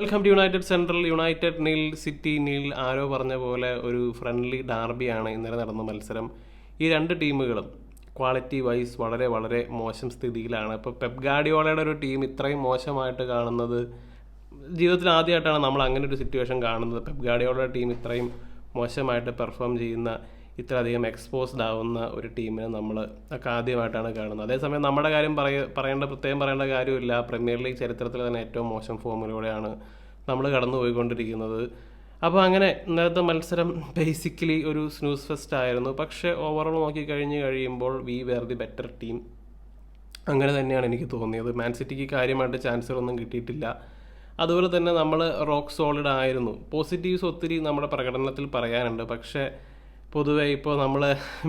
Welcome to united central united Neil city. നീൽ ആരോ പറഞ്ഞ പോലെ ഒരു ഫ്രണ്ട്ലി ഡാർബിയാണ് ഇന്നലെ നടന്ന മത്സരം. ഈ രണ്ട് ടീമുകളും ക്വാളിറ്റി വൈസ് വളരെ വളരെ മോശം സ്ഥിതിയിലാണ്. ഇപ്പോൾ പെപ് ഗാഡിയോളയുടെ ഒരു ടീം ഇത്രയും മോശമായിട്ട് കാണുന്നത് ജീവിതത്തിൽ ആദ്യമായിട്ടാണ് നമ്മൾ അങ്ങനെ ഒരു സിറ്റുവേഷൻ കാണുന്നത്. പെപ് ഗാഡിയോളയുടെ ടീം ഇത്രയും മോശമായിട്ട് പെർഫോം ചെയ്യുന്ന ഇത്രയധികം എക്സ്പോസ്ഡ് ആവുന്ന ഒരു ടീമിനെ നമ്മൾ ഒക്കെ ആദ്യമായിട്ടാണ് കാണുന്നത്. അതേസമയം നമ്മുടെ കാര്യം പറയ പറയേണ്ട പ്രത്യേകം പറയേണ്ട കാര്യമില്ല. പ്രീമിയർ ലീഗ് ചരിത്രത്തിൽ തന്നെ ഏറ്റവും മോശം ഫോമിലൂടെയാണ് നമ്മൾ കടന്നു പോയിക്കൊണ്ടിരിക്കുന്നത് അപ്പോൾ അങ്ങനെ ഇന്നലത്തെ മത്സരം ബേസിക്കലി ഒരു സ്നൂസ് ഫെസ്റ്റ് ആയിരുന്നു. പക്ഷേ ഓവറോൾ നോക്കി കഴിഞ്ഞ് കഴിയുമ്പോൾ we were the better team അങ്ങനെ തന്നെയാണ് എനിക്ക് തോന്നിയത്. മാൻ സിറ്റിക്ക് കാര്യമായിട്ട് ചാൻസുകളൊന്നും കിട്ടിയിട്ടില്ല. അതുപോലെ തന്നെ നമ്മൾ റോക്ക് സോളിഡ് ആയിരുന്നു. പോസിറ്റീവ്സ് ഒത്തിരി നമ്മുടെ പ്രകടനത്തിൽ പറയാനുണ്ട്. പക്ഷേ പൊതുവെ ഇപ്പോൾ നമ്മൾ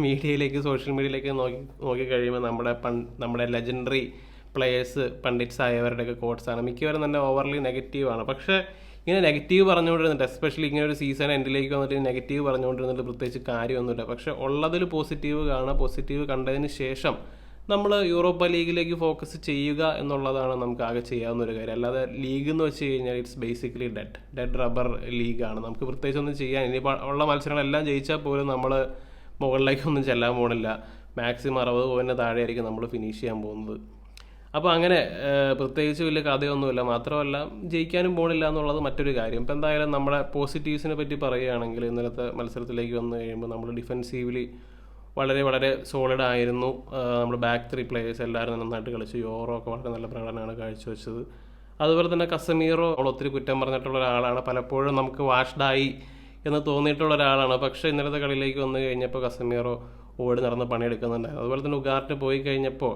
മീഡിയയിലേക്ക് സോഷ്യൽ മീഡിയയിലേക്ക് നോക്കി നോക്കിക്കഴിയുമ്പോൾ നമ്മുടെ പൺ നമ്മുടെ ലെജൻഡറി പ്ലെയേഴ്സ് പണ്ഡിറ്റ്സ് ആയവരുടെയൊക്കെ കോട്ട്സാണ് മിക്കവരും തന്നെ ഓവർലി നെഗറ്റീവാണ് പക്ഷേ ഇങ്ങനെ നെഗറ്റീവ് പറഞ്ഞുകൊണ്ടിരുന്നിട്ട് എസ്പെഷ്യലി ഇങ്ങനെ ഒരു സീസൺ എൻഡിലേക്ക് വന്നിട്ട് നെഗറ്റീവ് പറഞ്ഞുകൊണ്ടിരുന്നിട്ട് പ്രത്യേകിച്ച് കാര്യമൊന്നുമില്ല. പക്ഷേ ഉള്ളതിൽ പോസിറ്റീവ് കാണുക പോസിറ്റീവ് കണ്ടതിന് ശേഷം നമ്മൾ യൂറോപ്പ ലീഗിലേക്ക് ഫോക്കസ് ചെയ്യുക എന്നുള്ളതാണ് നമുക്ക് ആകെ ചെയ്യാവുന്ന ഒരു കാര്യം. അല്ലാതെ ലീഗ് എന്ന് വെച്ച് കഴിഞ്ഞാൽ it's basically dead dead rubber ലീഗാണ്. നമുക്ക് പ്രത്യേകിച്ച് ഒന്നും ചെയ്യാൻ ഇനി ഉള്ള മത്സരങ്ങളെല്ലാം ജയിച്ചാൽ പോലും നമ്മൾ മുകളിലേക്കൊന്നും ചെല്ലാൻ പോകണില്ല മാക്സിമം അറുപത് പോയിന്റ് താഴെയായിരിക്കും നമ്മൾ ഫിനിഷ് ചെയ്യാൻ പോകുന്നത്. അപ്പോൾ അങ്ങനെ പ്രത്യേകിച്ച് വലിയ കഥയൊന്നുമില്ല. മാത്രമല്ല ജയിക്കാനും പോണില്ല എന്നുള്ളത് മറ്റൊരു കാര്യം. ഇപ്പോൾ എന്തായാലും നമ്മുടെ പോസിറ്റീവ്സിനെ പറ്റി പറയുകയാണെങ്കിൽ ഇന്നലത്തെ മത്സരത്തിലേക്ക് വന്നു കഴിയുമ്പോൾ നമ്മൾ ഡിഫെൻസീവ്ലി വളരെ വളരെ സോളിഡ് ആയിരുന്നു. നമ്മുടെ ബാക്ക് ത്രീ പ്ലേയേഴ്സ് എല്ലാവരും നന്നായിട്ട് കളിച്ചു. യോറോ ഒക്കെ വളരെ നല്ല പ്രകടനമാണ് കാഴ്ചവെച്ചത്. അതുപോലെ തന്നെ കസമീറോ ഒത്തിരി കുറ്റം പറഞ്ഞിട്ടുള്ള ഒരാളാണ്. പലപ്പോഴും നമുക്ക് വാഷ്ഡായി എന്ന് തോന്നിയിട്ടുള്ള ഒരാളാണ്. പക്ഷേ ഇന്നലത്തെ കളിയിലേക്ക് വന്നു കഴിഞ്ഞപ്പോൾ കസമീറോ ഓടി നടന്ന് പണിയെടുക്കുന്നുണ്ടായിരുന്നു. അതുപോലെ തന്നെ ഉഗാർട്ട് പോയി കഴിഞ്ഞപ്പോൾ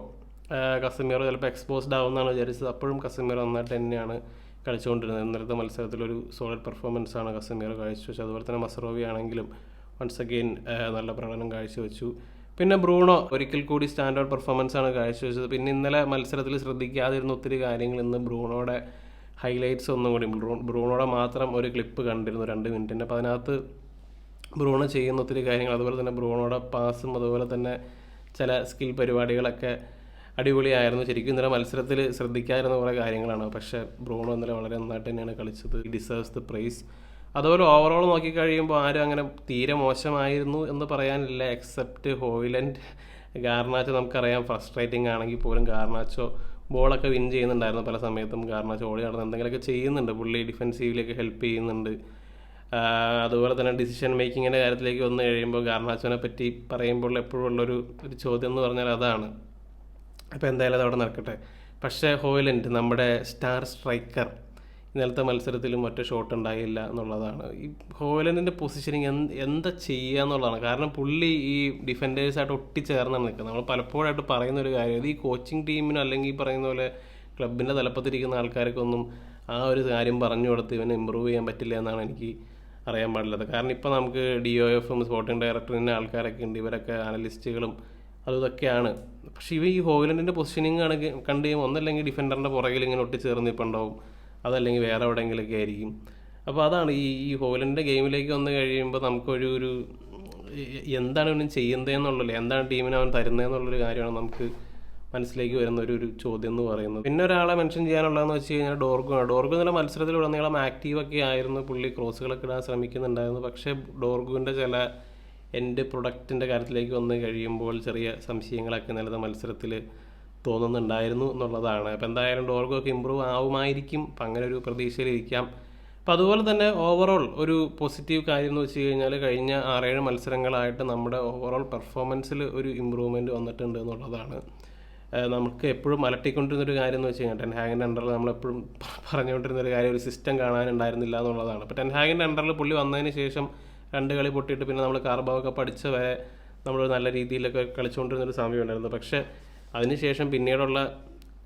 കസമീറോ ചിലപ്പോൾ എക്സ്പോസ്ഡ് ആവുമെന്നാണ് വിചാരിച്ചത്. അപ്പോഴും കസമീറോ നന്നായിട്ട് തന്നെയാണ് കളിച്ചുകൊണ്ടിരുന്നത്. ഇന്നലത്തെ മത്സരത്തിലൊരു സോളിഡ് പെർഫോമൻസ് ആണ് കസമീറോ കാഴ്ചവെച്ചത്. അതുപോലെ തന്നെ മസറോവി ആണെങ്കിലും വൺസ് അഗെയിൻ നല്ല പ്രകടനം കാഴ്ചവെച്ചു. പിന്നെ ബ്രൂണോ ഒരിക്കൽ കൂടി സ്റ്റാൻഡേർഡ് പെർഫോമൻസ് ആണ് കാഴ്ചവെച്ചത്. പിന്നെ ഇന്നലെ മത്സരത്തിൽ ശ്രദ്ധിക്കാതിരുന്ന ഒത്തിരി കാര്യങ്ങൾ ഇന്ന് ബ്രൂണോയുടെ ഹൈലൈറ്റ്സ് ഒന്നും കൂടി. ബ്രൂണോടെ മാത്രം ഒരു ക്ലിപ്പ് കണ്ടിരുന്നു രണ്ട് മിനിറ്റിന്റെ അപ്പോൾ അതിനകത്ത് ബ്രൂണോ ചെയ്യുന്ന ഒത്തിരി കാര്യങ്ങൾ അതുപോലെ തന്നെ ബ്രൂണോയുടെ പാസും അതുപോലെ തന്നെ ചില സ്കിൽ പരിപാടികളൊക്കെ അടിപൊളിയായിരുന്നു. ശരിക്കും ഇന്നലെ മത്സരത്തിൽ ശ്രദ്ധിക്കാതിരുന്ന കുറേ കാര്യങ്ങളാണ്. പക്ഷേ ബ്രൂണോ ഇന്നലെ വളരെ നന്നായിട്ട് തന്നെയാണ് കളിച്ചത്. ഡിസേർവ്സ് ദ പ്രൈസ് അതുപോലെ ഓവറോൾ നോക്കിക്കഴിയുമ്പോൾ ആരും അങ്ങനെ തീരെ മോശമായിരുന്നു എന്ന് പറയാനില്ല എക്സെപ്റ്റ് ഹോയിലൻഡ് ഗാർണാച്ചോ നമുക്കറിയാം. ഫ്രസ്ട്രേറ്റിംഗ് ആണെങ്കിൽ പോലും ഗാർണാച്ചോ ബോളൊക്കെ വിൻ ചെയ്യുന്നുണ്ടായിരുന്നു പല സമയത്തും. ഗാർണാച്ചോ ഓടി നടന്ന് എന്തെങ്കിലുമൊക്കെ ചെയ്യുന്നുണ്ട്. പുള്ളി ഡിഫെൻസീവിലേക്ക് ഹെൽപ്പ് ചെയ്യുന്നുണ്ട്. അതുപോലെ തന്നെ ഡിസിഷൻ മേക്കിങ്ങിന്റെ കാര്യത്തിലേക്ക് വന്നു കഴിയുമ്പോൾ ഗാർണാച്ചോനെ പറ്റി പറയുമ്പോൾ എപ്പോഴും ഉള്ളൊരു ഒരു ചോദ്യം എന്ന് പറഞ്ഞാൽ അതാണ്. അപ്പോൾ എന്തായാലും അതവിടെ നടക്കട്ടെ. പക്ഷേ ഹോയിലൻഡ് നമ്മുടെ സ്റ്റാർ സ്ട്രൈക്കർ ഇന്നലത്തെ മത്സരത്തിലും ഒറ്റ ഷോട്ട് ഉണ്ടായില്ല എന്നുള്ളതാണ്. ഈ ഹോലൻഡിന്റെ പൊസിഷനിങ് എന്ത് എന്താ ചെയ്യുക എന്നുള്ളതാണ്. കാരണം പുള്ളി ഈ ഡിഫൻഡേഴ്സായിട്ട് ഒട്ടിച്ചേർന്നാണ് നിൽക്കുന്നത് നമ്മൾ പലപ്പോഴായിട്ട് പറയുന്ന ഒരു കാര്യം അത് ഈ കോച്ചിങ് ടീമിനും അല്ലെങ്കിൽ ഈ പറയുന്ന പോലെ ക്ലബിന്റെ തലപ്പത്തിരിക്കുന്ന ആൾക്കാർക്കൊന്നും ആ ഒരു കാര്യം പറഞ്ഞു കൊടുത്ത് ഇവനെ ഇമ്പ്രൂവ് ചെയ്യാൻ പറ്റില്ല എന്നാണ് എനിക്ക് അറിയാൻ പാടില്ലത് കാരണം ഇപ്പോൾ നമുക്ക് ഡി ഒ എഫും സ്പോർട്ടിംഗ് ഡയറക്ടറിന്റെ ആൾക്കാരൊക്കെ ഉണ്ട്. ഇവരൊക്കെ അനലിസ്റ്റുകളും അതും ഇതൊക്കെയാണ്. പക്ഷേ ഇവ ഈ ഹോയിലൻഡിന്റെ പൊസിഷനിങ് ആണ് കണ്ടു കഴിയുമ്പോൾ ഒന്നല്ലെങ്കിൽ ഡിഫൻഡറിന്റെ പുറകിൽ ഇങ്ങനെ ഒട്ടിച്ചേർന്ന് ഇപ്പം ഉണ്ടാവും അതല്ലെങ്കിൽ വേറെ എവിടെയെങ്കിലുമൊക്കെ ആയിരിക്കും. അപ്പോൾ അതാണ് ഈ ഈ ഹോലന്റെ ഗെയിമിലേക്ക് വന്നു കഴിയുമ്പോൾ നമുക്കൊരു ഒരു എന്താണ് ഇവനും ചെയ്യുന്നതെന്നുള്ളൂ എന്താണ് ടീമിന് അവൻ തരുന്നതെന്നുള്ളൊരു കാര്യമാണ് നമുക്ക് മനസ്സിലേക്ക് വരുന്ന ഒരു ഒരു ചോദ്യം എന്ന് പറയുന്നത്. പിന്നെ ഒരാളെ മെൻഷൻ ചെയ്യാനുള്ളതെന്ന് വെച്ച് കഴിഞ്ഞാൽ ഡോർഗു ആണ്. ഡോർഗു എന്നുള്ള മത്സരത്തിൽ ഉടനീളം ആക്റ്റീവ് ഒക്കെ ആയിരുന്നു. പുള്ളി ക്രോസുകളൊക്കെ ഇടാൻ ശ്രമിക്കുന്നുണ്ടായിരുന്നു. പക്ഷേ ഡോർഗുവിന്റെ ചില എന്റെ പ്രൊഡക്റ്റിന്റെ കാര്യത്തിലേക്ക് വന്ന് കഴിയുമ്പോൾ ചെറിയ സംശയങ്ങളൊക്കെ ഇന്നലത്തെ മത്സരത്തിൽ തോന്നുന്നുണ്ടായിരുന്നു എന്നുള്ളതാണ്. അപ്പോൾ എന്തായാലും ഡോർഗോ ഒക്കെ ഇമ്പ്രൂവ് ആവുമായിരിക്കും. അപ്പം അങ്ങനെ ഒരു പ്രതീക്ഷയിലിരിക്കാം. അപ്പം അതുപോലെ തന്നെ ഓവറോൾ ഒരു പോസിറ്റീവ് കാര്യം എന്ന് വെച്ച് കഴിഞ്ഞാൽ കഴിഞ്ഞ ആറേഴ് മത്സരങ്ങളായിട്ട് നമ്മുടെ ഓവറോൾ പെർഫോമൻസിൽ ഒരു ഇമ്പ്രൂവ്മെന്റ് വന്നിട്ടുണ്ട് എന്നുള്ളതാണ്. നമുക്ക് എപ്പോഴും അലട്ടിക്കൊണ്ടിരുന്ന ഒരു കാര്യം എന്ന് വെച്ച് കഴിഞ്ഞാൽ ടെൻഹാഗിന്റെ അണ്ടറിൽ നമ്മളെപ്പോഴും പറഞ്ഞുകൊണ്ടിരുന്ന ഒരു കാര്യം ഒരു സിസ്റ്റം കാണാനുണ്ടായിരുന്നില്ല എന്നുള്ളതാണ്. അപ്പോൾ ടെൻഹാഗിന്റെ അണ്ടറിൽ പുള്ളി വന്നതിന് ശേഷം രണ്ട് കളി പൊട്ടിയിട്ട് പിന്നെ നമ്മൾ കാർബാവൊക്കെ പഠിച്ച വരെ നമ്മൾ നല്ല രീതിയിലൊക്കെ കളിച്ചുകൊണ്ടിരുന്ന ഒരു സമയമുണ്ടായിരുന്നു. പക്ഷേ അതിനുശേഷം പിന്നീടുള്ള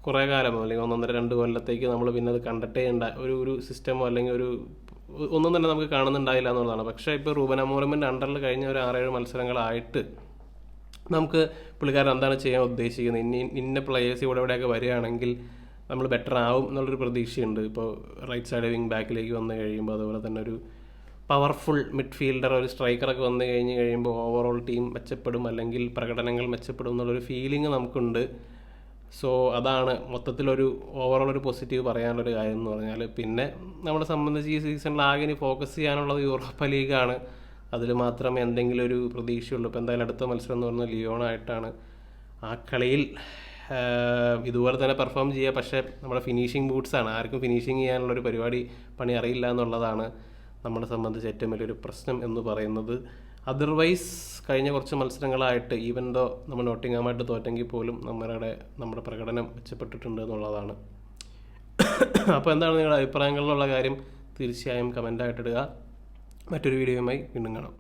കുറേ കാലമോ അല്ലെങ്കിൽ ഒന്നൊന്നര രണ്ട് കൊല്ലത്തേക്ക് നമ്മൾ പിന്നെ അത് ഉണ്ട ഒരു ഒരു സിസ്റ്റമോ അല്ലെങ്കിൽ ഒരു ഒന്നും തന്നെ നമുക്ക് കാണുന്നുണ്ടായില്ല എന്നുള്ളതാണ്. പക്ഷേ ഇപ്പോൾ റൂബൻ അമോറമിന്റെ അണ്ടറിൽ കഴിഞ്ഞ ഒരു ആറേഴ് മത്സരങ്ങളായിട്ട് നമുക്ക് പുള്ളിക്കാരൻ എന്താണ് ചെയ്യാൻ ഉദ്ദേശിക്കുന്നത്? ഇനി ഇന്ന പ്ലേയേഴ്സ് ഇവിടെ ഇവിടെയൊക്കെ വരികയാണെങ്കിൽ നമ്മൾ ബെറ്റർ ആവും എന്നുള്ളൊരു പ്രതീക്ഷയുണ്ട്. ഇപ്പോൾ റൈറ്റ് സൈഡ് വിങ് ബാക്കിലേക്ക് വന്നു കഴിയുമ്പോൾ അതുപോലെ തന്നെ ഒരു പവർഫുൾ മിഡ്ഫീൽഡർ ഒരു സ്ട്രൈക്കറൊക്കെ വന്നു കഴിഞ്ഞ് കഴിയുമ്പോൾ ഓവറോൾ ടീം മെച്ചപ്പെടും അല്ലെങ്കിൽ പ്രകടനങ്ങൾ മെച്ചപ്പെടും എന്നുള്ളൊരു ഫീലിംഗ് നമുക്കുണ്ട്. സോ അതാണ് മൊത്തത്തിലൊരു ഓവറോൾ ഒരു പോസിറ്റീവ് പറയാനുള്ളൊരു കാര്യം എന്ന് പറഞ്ഞാൽ പിന്നെ നമ്മളെ സംബന്ധിച്ച് ഈ സീസണിൽ ആകെ ഇനി ഫോക്കസ് ചെയ്യാനുള്ളത് യൂറോപ്പ ലീഗാണ്. അതിൽ മാത്രമേ എന്തെങ്കിലും ഒരു പ്രതീക്ഷയുള്ളൂ. ഇപ്പോൾ എന്തായാലും അടുത്ത മത്സരം എന്ന് പറഞ്ഞാൽ ലിയോണായിട്ടാണ് ആ കളിയിൽ ഇതുപോലെ തന്നെ പെർഫോം ചെയ്യുക. പക്ഷേ നമ്മുടെ ഫിനിഷിംഗ് ബൂട്ട്സാണ് ആർക്കും ഫിനിഷിംഗ് ചെയ്യാനുള്ള ഒരു പരിപാടി പണി അറിയില്ല എന്നുള്ളതാണ്. നമ്മളെ സംബന്ധിച്ച് ഏറ്റവും വലിയൊരു പ്രശ്നം എന്ന് പറയുന്നത്. അതർവൈസ് കഴിഞ്ഞ കുറച്ച് മത്സരങ്ങളായിട്ട് ഈവൻ ദോ നമ്മൾ നോട്ടിങ്ങാമായിട്ട് തോറ്റെങ്കിൽ പോലും നമ്മുടെ നമ്മുടെ പ്രകടനം മെച്ചപ്പെട്ടിട്ടുണ്ട് എന്നുള്ളതാണ്. അപ്പോൾ എന്താണ് നിങ്ങളുടെ അഭിപ്രായങ്ങളിലുള്ള കാര്യം? തീർച്ചയായും കമന്റായിട്ടിടുക മറ്റൊരു വീഡിയോയുമായി വീണ്ടും കാണാം.